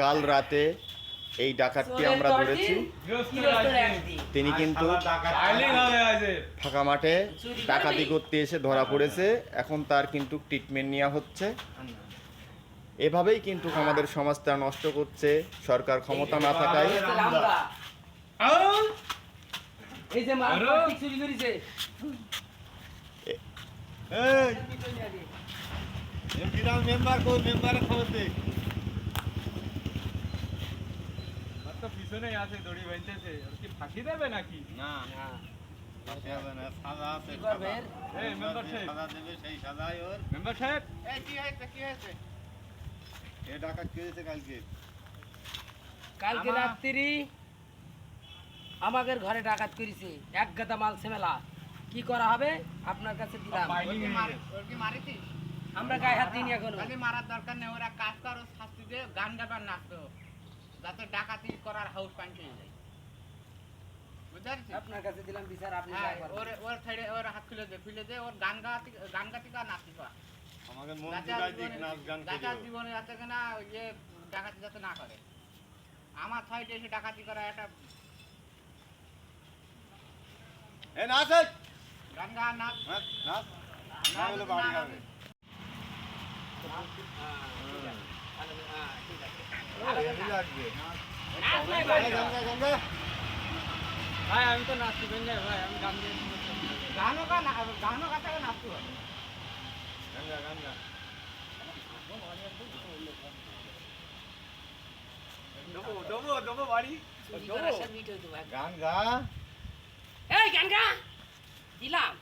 কাল রাতে এই ডাকাতকে আমরা ধরেছি। তিনি কিন্তু ফাঁকা মাঠে ডাকাতি করতে এসে ধরা পড়েছে। এখন তার কিন্তু ট্রিটমেন্ট নেওয়া হচ্ছে। এভাবেই কিন্তু আমাদের সমাজটা নষ্ট করছে। সরকার ক্ষমতা না থাকায়। এই মেম্বার খবর দে। আছে দড়ি বাঁধতেছে ওর কি ফাঁসি দেবে নাকি? না। না? কালকে? রাত্রি আমাদের ঘরে ডাকাত করেছে এক গাদা মাল সেমেলা। কি করা হবে? আপনার কাছে দিলাম। আমরা গায়ে হাত দিইনি এখনও খালি মারার দরকার নেই ওরা কাজ কর শাস্তি দিয়ে গান গাবার নাচতো যাতে ডাকাতি করার হাউস পান পেয়ে যায় আপনার কাছে দিলাম বিচার আপনি হ্যাঁ। ওর ওর ছেড়ে ওর হাত খুলে দে খুলে দে ওর গান গাতি গান গাতি কা নাচতি পা আমাকে মন জুড়াই দিক, নাচ গান যাতে আর করিও। জীবনে যাতে কিনা ইয়ে ডাকাতি যাতে না করে আমার সাইডে এসে ডাকাতি করা একটা এ নাচ। গান গা নাচ নাচ, নাচ। না না হলে বাড়ি না যাবে। ভাই আমি তো নাচতে পারি ভাই আমি গান দিয়ে গানও গা গানও গাতে নাচতে হবে গান গা, গান মিট গান গা। এই গান দিলাম